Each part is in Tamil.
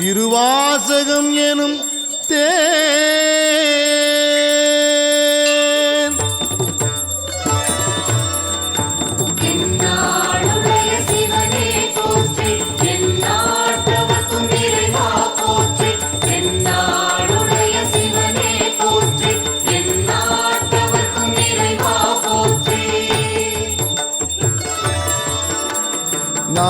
திருவாசகம் எனும் தே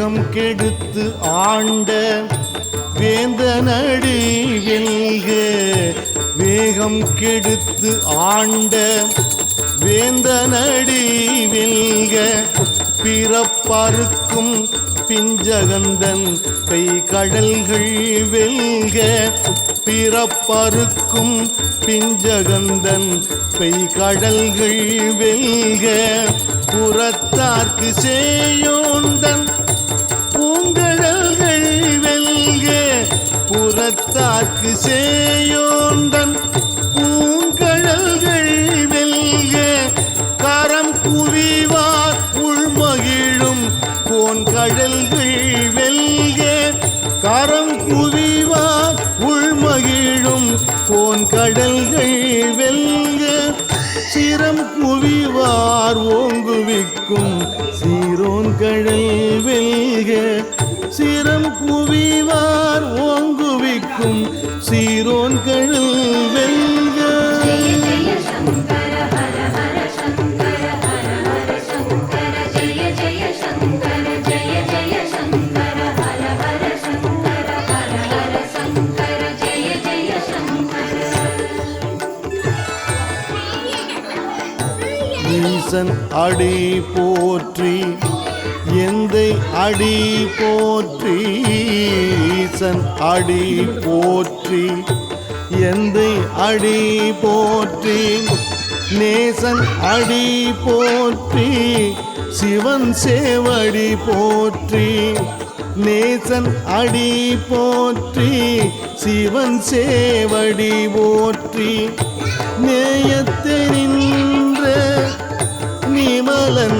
வேகம் கெடுத்து ஆண்ட வேந்தனடி வெல்க வேகம் கெடுத்து ஆண்ட வேந்தனடி வெல்க பிறப்பறுக்கும் பிஞ்சகந்தன் கை கடல்கள் வெல்க பிறப்பறுக்கும் பிஞ்சகந்தன் பெய் கடல்கள் வெல்க. புறத்தார்க்கு செய்யும் புறத்தாக்கு சேயோந்தன் பூங்கழல்கள் வெல்க கரம் குவிவார் உள்மகிழும் கோன் கடல்கள் வெல்க கரம் குவிவார் உள்மகிழும் கோன் கடல்கள் வெல்க. சிரம் குவிவார் ஓங்குவிக்கும் சீரோன் கடல் வெல்க. சிரம் குவிவார் ஓங்குவிக்கும் சீரோன் கடல் வெல்க. ஈசன் அடி போற்றி எந்தை அடி போற்றி ஈசன் அடி போற்றி. எந்தை அடி போற்றி நேசன் அடி போற்றி சிவன் சேவடி போற்றி. நேசன் அடி போற்றி சிவன் சேவடி போற்றி. நேயத்தெரின்ற நிமலன்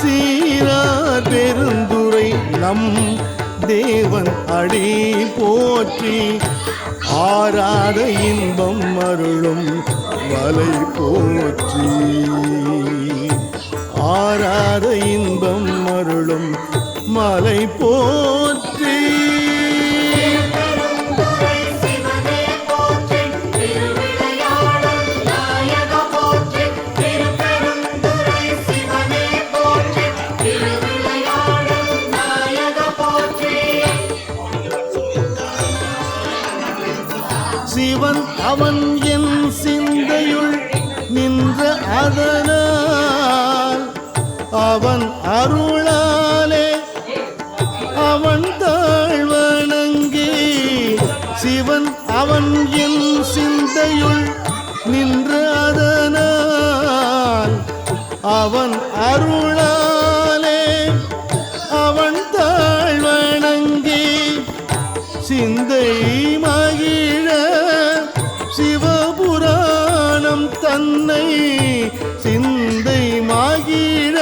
சீரார் பெருந்துரை நம் தேவன் அடி போற்றி. ஆராத இன்பம் அருளும் மலை போற்றி. ஆராத இன்பம் அருளும் மலை போ அவன் என் சிந்தையுள் நின்ற அதனால் அவன் அருளாலே அவன் தாழ்வணங்கி சிவன் அவன் என் சிந்தையுள் நின்ற அதனால் அவன் அருள் உன்னை சிந்தை மகிழ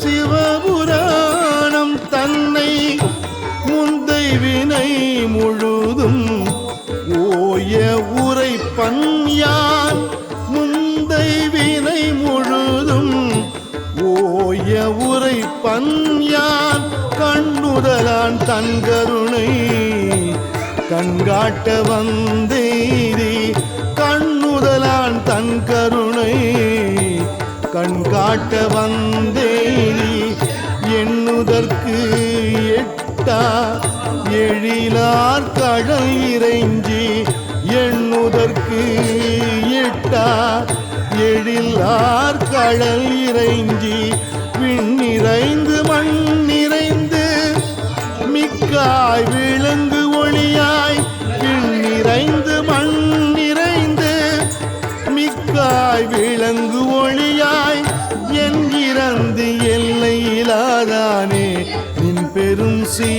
சிவபுராணம் தன்னை முந்தை வினை முழுதும் ஓய உரை பன்யான் முந்தை வினை முழுதும் ஓய உரை பன்யான் கண்ணுதலான் தன் கருணை கண்காட்ட வந்து கருணை கண்காட்ட வந்தேரி எண்ணுதற்கு எட்டா எழிலார் கடல் இறைஞ்சி எண்ணுதற்கு எட்டா எழிலார் கடல் இறைஞ்சி விண்ணிறைந்து மண் நிறைந்து மிக்காய் விளங்கு ஒளியாய். விண்ணிறைந்து நிறைந்து ஒளியாய் விளங்கு ஒளியாய் என் இறந்து எல்லை இலாதானே நின் பெரும் சீ